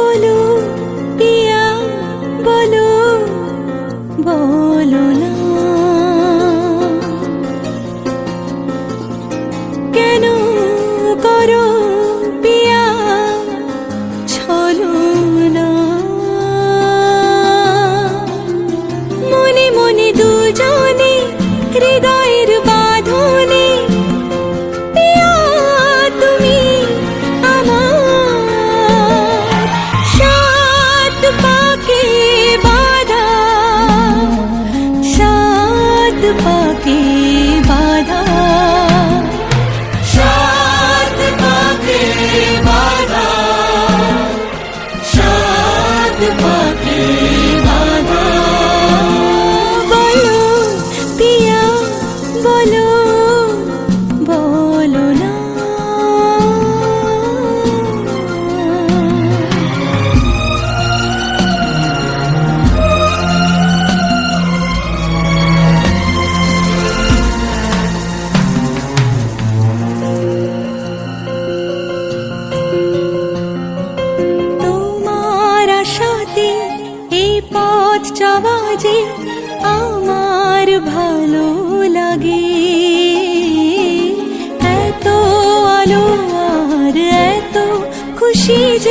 বলো পিয়া বলো বলো না। কেন করো পিয়া ছলো না? মনে মনে দুজনে হৃদয় সাত পাকে বাধা। সাত পাকে বাধা। সাত পাকে বলো সাথে এই পথ চাওয়া যে আমার ভালো লাগে। এত আলো আর এত খুশি যে